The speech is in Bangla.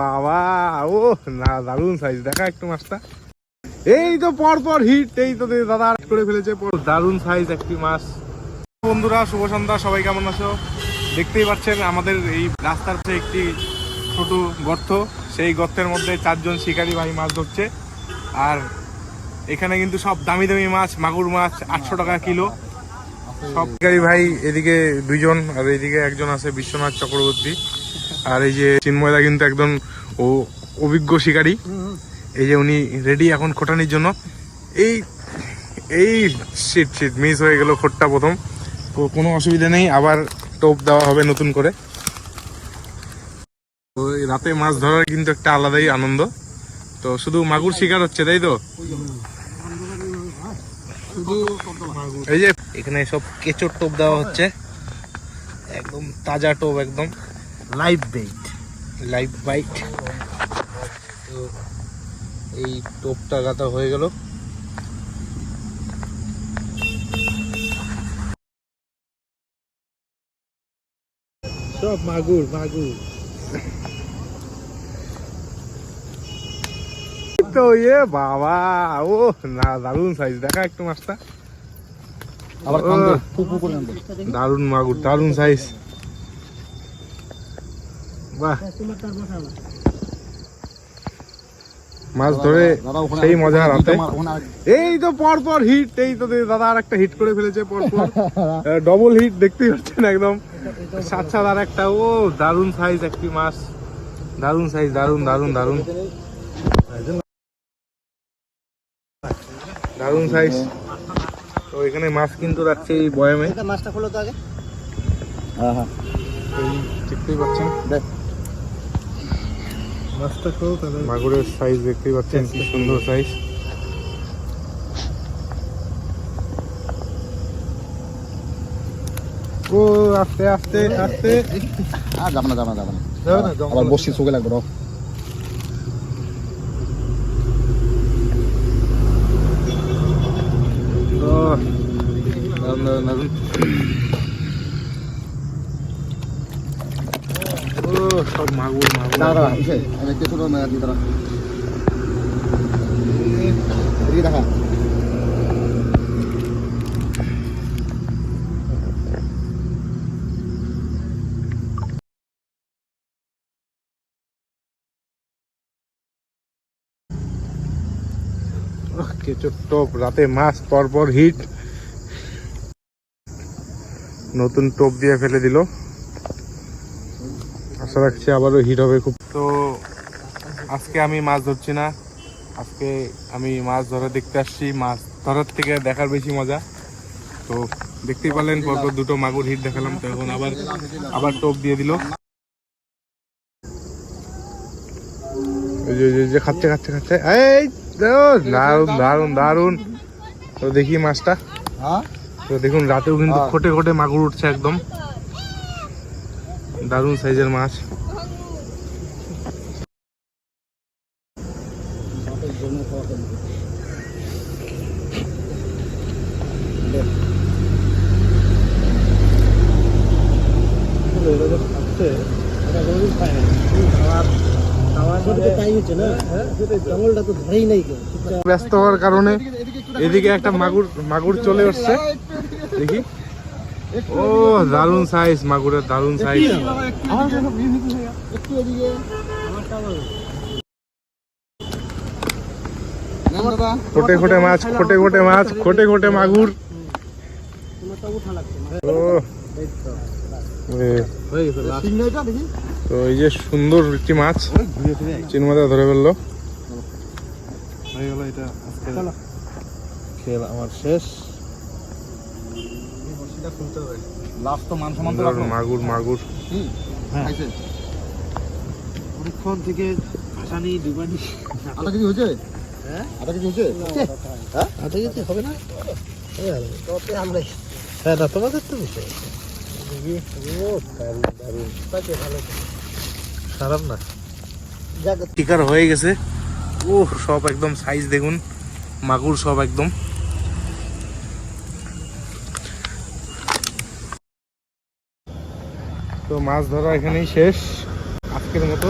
বাবা ও না দারুণ সাইজ দেখা একটু মাছটা। এই তো পর পর হিট এই তো দাদা করে ফেলেছে দারুণ সাইজ একটি মাছ। বন্ধুরা শুভ সন্ধ্যা সবাই কেমন আছো? দেখতেই পাচ্ছেন আমাদের এই রাস্তার একটি ছোট গর্ত। সেই গর্তের মধ্যে চারজন শিকারী ভাই মাছ ধরছে। আর এখানে কিন্তু সব দামি দামি মাছ মাগুর মাছ আটশো টাকা কিলো। সব শিকারি ভাই এদিকে দুইজন আর এইদিকে একজন আছে বিশ্বনাথ চক্রবর্তী। আর এই যে চিন্ময়দা কিন্তু একদম ও অভিজ্ঞ শিকারী। এই যে উনি রেডি এখন খোটানির জন্য। এই এই শীত শীত মিস হয়ে গেল খোটটা প্রথম। তো কোনো অসুবিধা নেই, আবার টোপ দেওয়া হবে নতুন করে। তো রাতে মাছ ধরার কিন্তু একটা আলাদাই আনন্দ। তো শুধু মাগুর শিকার হচ্ছে, তাই তো? এই যে এখানে সব কেঁচোর টোপ দেওয়া হচ্ছে। একদম তাজা টোপ একদম। লাইভ বেইট লাইভ বাইট তো এই টোপটা গাঁথা হয়ে গেল। সব মাগুর মাগুর। তো ইয়ে বাবা ও না দারুণ সাইজ দেখা একটু মাছটা। আবার দারুণ মাগুর দারুণ সাইজ বাহ। মাছ ধরে সেই মজা রাতে। এই তো পর পর হিট এই তো দাদা আর একটা হিট করে ফেলেছে পর পর ডবল হিট দেখতেই পাচ্ছেন একদম। সাত সাত আর একটা ও দারুণ সাইজ একটি মাছ। দারুণ সাইজ দারুণ দারুণ দারুণ। দারুণ সাইজ তো এখানে মাছ কিন্তু রাখছে এই বয়ামে। মাছটা খোলো তো আগে। হ্যাঁ হ্যাঁ। দেখতেই পাচ্ছেন। দেখ। মাগুরের সাইজ দেখতেই পাচ্ছেন কি সুন্দর সাইজ ও আস্তে আস্তে আস্তে। আর যাবে না যাবে না যাবে না। যাবে না, জঙ্গল আবার বসি চোখে লাগবে রো দারুণ দারুণ দারুণ ও সব মাগুর মাগুর। দাঁড়া আমি একটু ছোট না দি দাঁড়া। দেখা। ওহ, টোপ রাতে মাছ পর পর হিট। নতুন টোপ দিয়ে ফেলে দিল। আশা রাখছি আবারও হিট হবে খুব। তো আজকে আমি মাছ ধরছি না। আজকে আমি মাছ ধরা দেখতে আসছি। মাছ ধরার থেকে দেখার বেশি মজা। তো দেখতেই পারলেন পরপর দুটো মাগুর হিট দেখালাম। তো এখন আবার আবার টোপ দিয়ে দিল। যে- খাচ্ছে খাচ্ছে খাচ্ছে। এই দারুণ দারুণ দারুণ তো দেখি মাছটা। হ্যাঁ? তো দেখুন রাতেও কিন্তু হ্যাঁ। খোটে খোটে মাগুর উঠছে একদম। দারুণ সাইজের মাছ। ব্যস্ত হওয়ার কারণে এদিকে একটা মাগুর মাগুর চলে আসছে দেখি। ও দারুণ সাইজ মাগুরের দারুণ সাইজ একটু এদিকে খোটে খোটে মাছ খোটে খোটে মাছ খোটে খোটে মাগুর। ও। তো এই যে সুন্দর একটি মাছ চিনমাদা ধরে ফেলল হয়ে গেল এটা খেল আমার শেষ। মান তো মাগুর মাগুর। হ্যাঁ। অনেকক্ষণ থেকে ভাসানি ডুবানি আটা কেজি হয়েছে? হ্যাঁ? আটা কেজি হয়েছে? হ্যাঁ আটা কেজি হবে না? হ্যাঁ না তোমাদের তো বিষয়। খারাপ না। শিকার হয়ে গেছে। ও সব একদম সাইজ দেখুন। মাগুর সব একদম। তো মাছ ধরা এখানেই শেষ। আজকের মতো